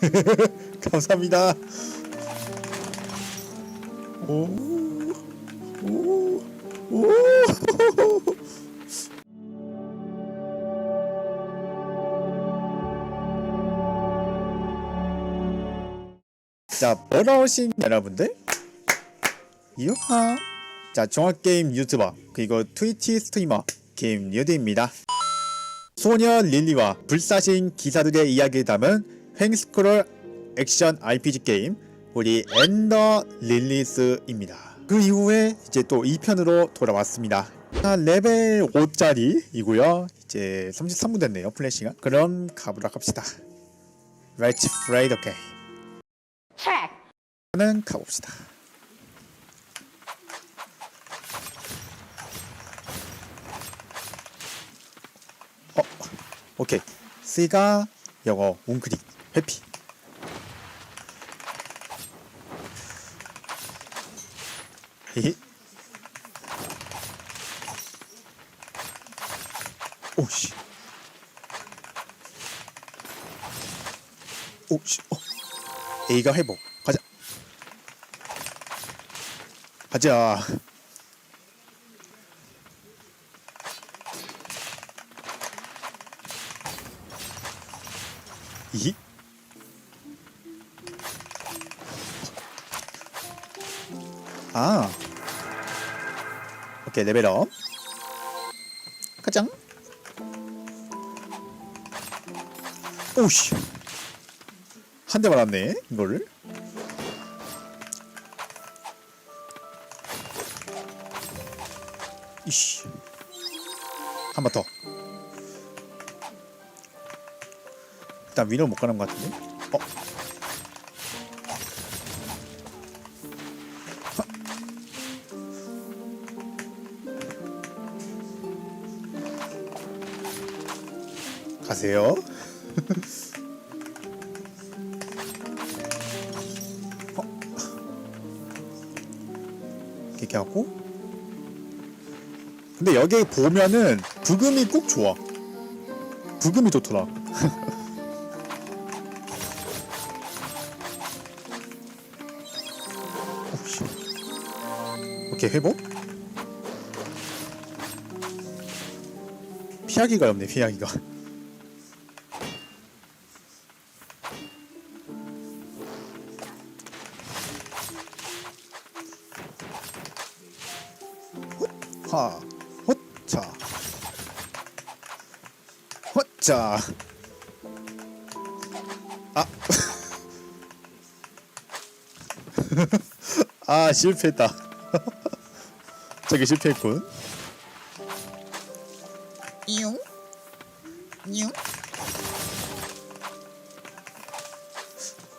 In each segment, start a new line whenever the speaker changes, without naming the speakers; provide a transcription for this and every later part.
감사합니다. 오, 오, 오. 자, 오신 여러분들, 유하. 자, 종합게임 유튜버, 그리고 트위치 스트리머, 뉴드입니다. 소녀 릴리와 불사신 기사들의 이야기를 담은 횡스크롤 액션 RPG 게임 우리 엔더 릴리스입니다. 그 이후에 이제 또 2편으로 돌아왔습니다. 자, 레벨 5짜리이고요. 이제 33분 됐네요. 플래시가. 그럼 가보도록 합시다. Let's play the game. 는 가봅시다. 어, 오케이. C가 영어, 웅크릭, 회피. 히히. 오씨. 오씨. 어. A가 회복. 가자. 가자. 이? 아. 오케이, 레벨업. 가장. 오씨. 한 대 맞았네, 이거를. 이씨. 한 번 더. 일단 위로 못 가는 것 같은데? 어? 가세요. 어? 이렇게 하고 근데 여기 보면은 부금이 꼭 좋아. 부금이 좋더라. 오케이 회복. 피하기가 없네 피하기가. 하, 호차, 호차. 아, 아 실패했다. 저기 실패했군.
용? 용?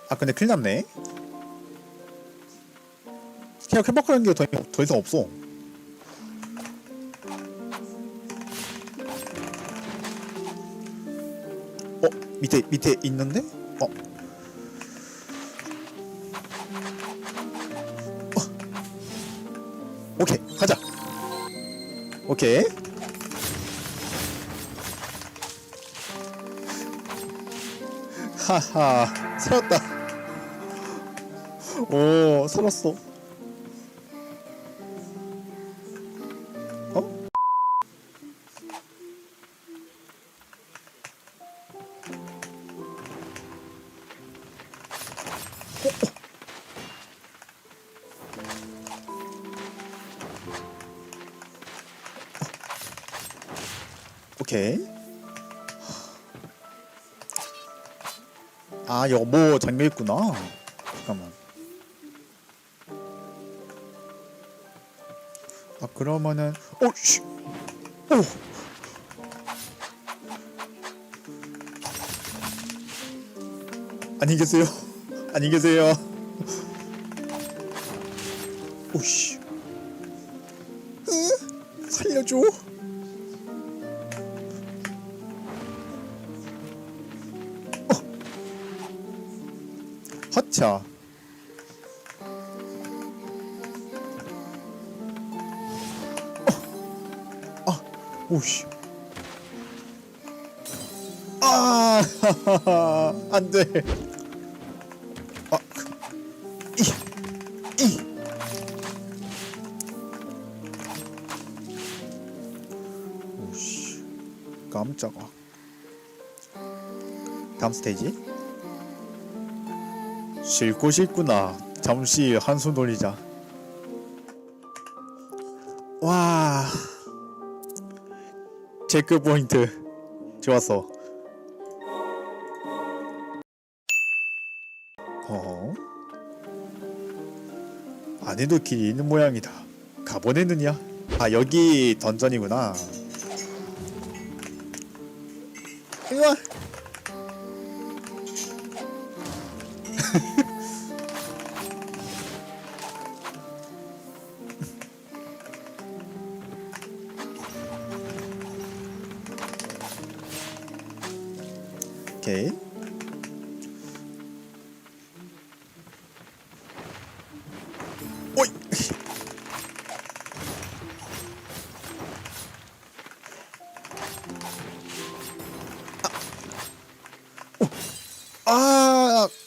아 근데 큰일 났네. 그냥 회복하는 게더더 이상 없어. 밑에 밑에 있는데? 어. 어. 오케이 가자. 오케이. 하하 살았다. 오 살았어. 어? 아, 여뭐 잠겨 있구나. 잠깐만. 아, 그러면은 어, 씨. 오. 안녕히 계세요. 안녕히 계세요. 오씨. 으, 살려줘. 허쳐. 어, 어. 아, 오씨. 아, 안 돼. 아, 이, 이. 오씨, 깜짝아. 다음 스테이지. 쉴 곳있구나. 잠시 한숨 돌리자. 와. 체크 포인트. 좋았어. 어? 안에도 길이 있는 모양이다. 가보냈느냐? 아 여기 던전이구나. 이리 오케이. 오이. 아, 그,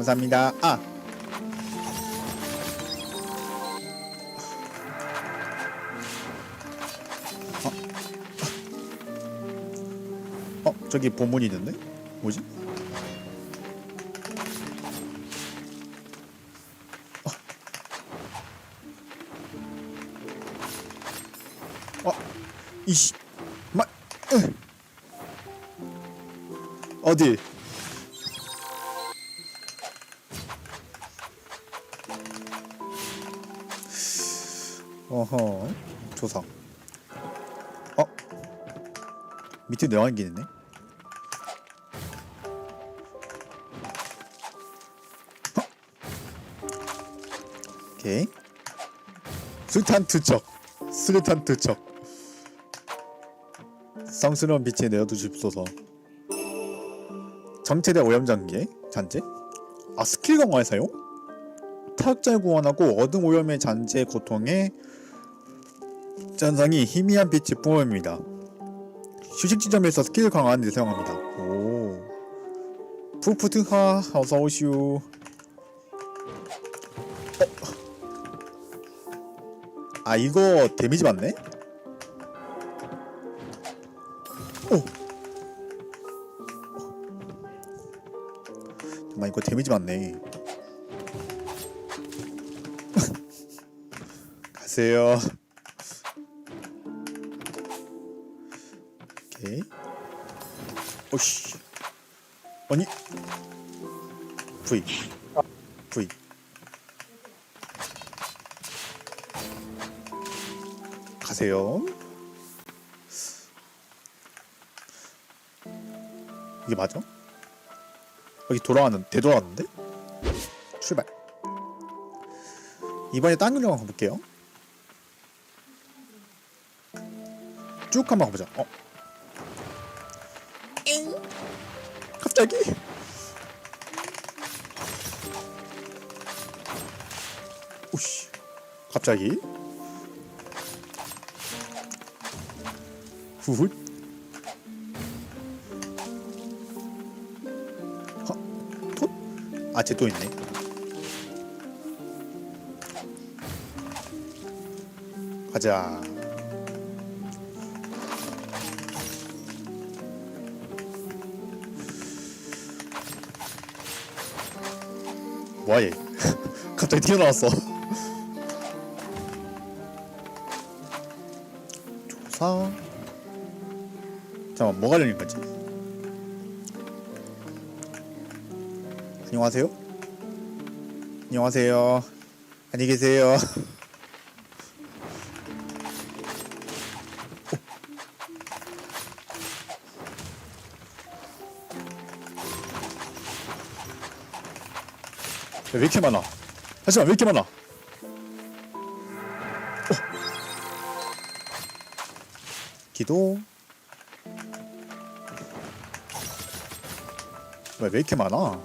감사합니다. 아. 어, 어, 저기 보문이 있는데? 뭐지? 어, 이씨, 마, 으. 어디? 조상. 어, 밑에 내왕기 있네. 오케이. 술탄 투척. 술탄 투척. 성스러운 빛에 내어두십소서. 정체대 오염장기 잔재? 아 스킬 강화에 사용? 타격자를 구원하고 어둠 오염의 잔재의 고통에 잔상이 희미한 빛이 뿜어냅니다. 휴식 지점에서 스킬 강화하는 데 사용합니다. 오. 푸푸트하 어서 오시오. 어. 아 이거 데미지 받네? 오. 잠깐만 이거 데미지 받네. 가세요. 오케이. 오씨. 아니. V. V. 가세요. 이게 맞아? 여기 돌아왔는 되돌아왔는데? 출발. 이번에 딴 길로 가볼게요. 쭉 한번 가보자. 어,
잉?
갑자기? 오씨, 갑자기? 어, 톳? 아, 쟤 또 있네. 가자. 뭐야 얘 갑자기 튀어나왔어. 조사. 잠깐만 뭐가 열린 거지. 안녕하세요. 안녕하세요. 안녕히 계세요 왜 이렇게 많아? 잠시만 왜 이렇게 많아? 어. 기도. 왜, 왜 이렇게 많아?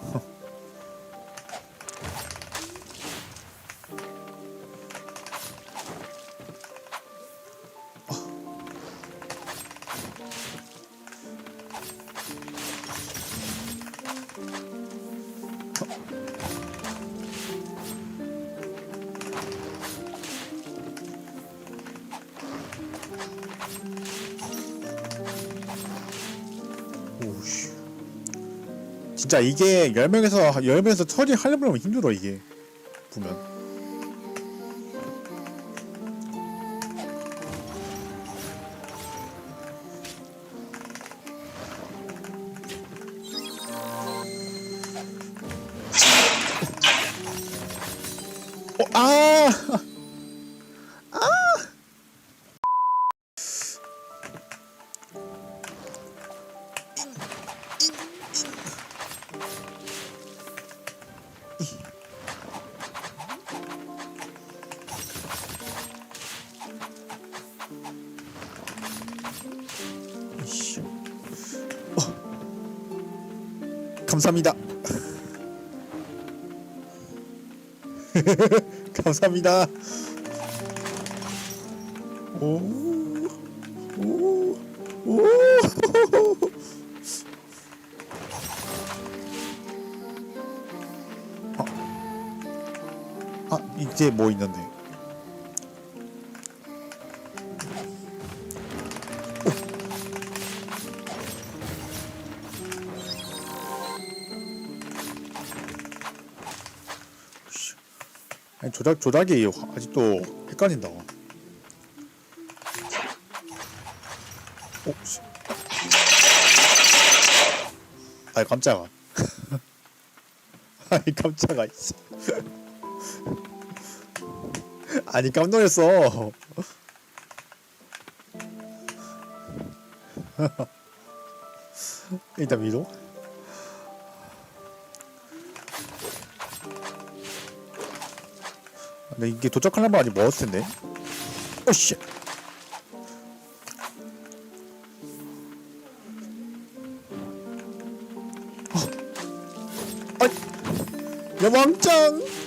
진짜 이게 10명에서 10명에서 처리하려면 힘들어 이게. 보면 감사합니다. 감사합니다. 오, 오, 아, 아, 이제 뭐 있는데? 아니, 조작 조작이 아직도 헷갈린다. 오, 씨. 아이 깜짝아. 아이 깜짝아. 씨. 아니 깜놀했어. 일단 위로. 근데 이게 도착하려면 아직 멀었을 텐데. 오씨. 어. 야 왕짱.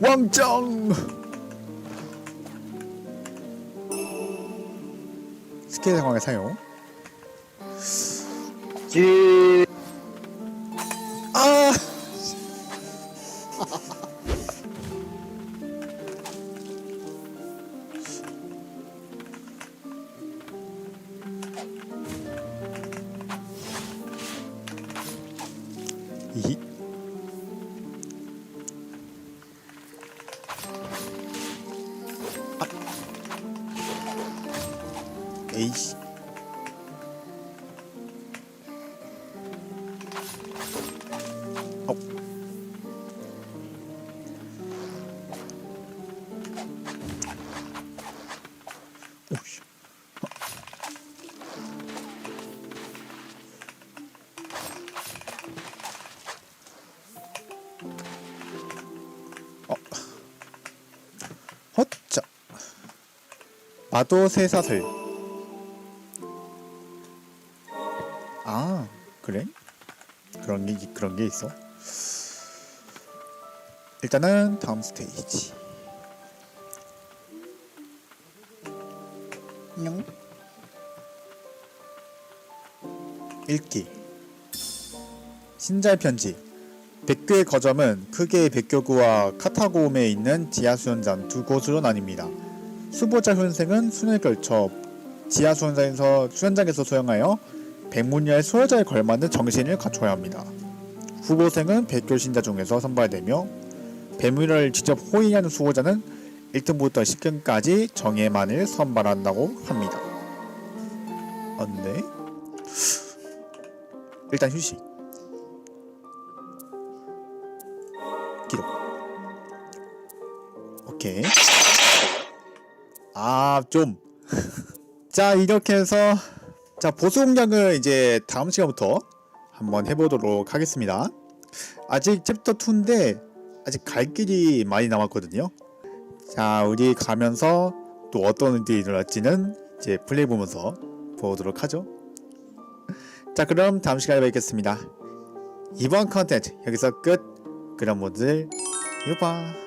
왕짱. 스케일 상황의 사용.
지
마도새사슬. 아, 그래? 그런 게 그런 게 있어. 일단은 다음 스테이지.
뇽
읽기 신잘 편지 백교의 거점은 크게 백교구와 카타고움에 있는 지하 수련장 두 곳으로 나뉩니다. 수보자 훈생은 순을 걸쳐 지하 수련장에서 수련장에서 수영하여 백문야의 수호자에 걸맞는 정신을 갖춰야 합니다. 후보생은 백교 신자 중에서 선발되며 백문야를 직접 호위하는 수호자는 1등부터 10등까지 정예만을 선발한다고 합니다. 안돼? 일단 휴식. 기록. 오케이. 아, 좀. 자, 이렇게 해서 자, 보수 공략을 이제 다음 시간부터 한번 해보도록 하겠습니다. 아직 챕터 2인데 아직 갈 길이 많이 남았거든요. 자, 우리 가면서 또 어떤 일이 일어날지는 이제 플레이 보면서 보도록 하죠. 자 그럼 다음 시간에 뵙겠습니다. 이번 컨텐츠 여기서 끝. 그럼 모두들 유바.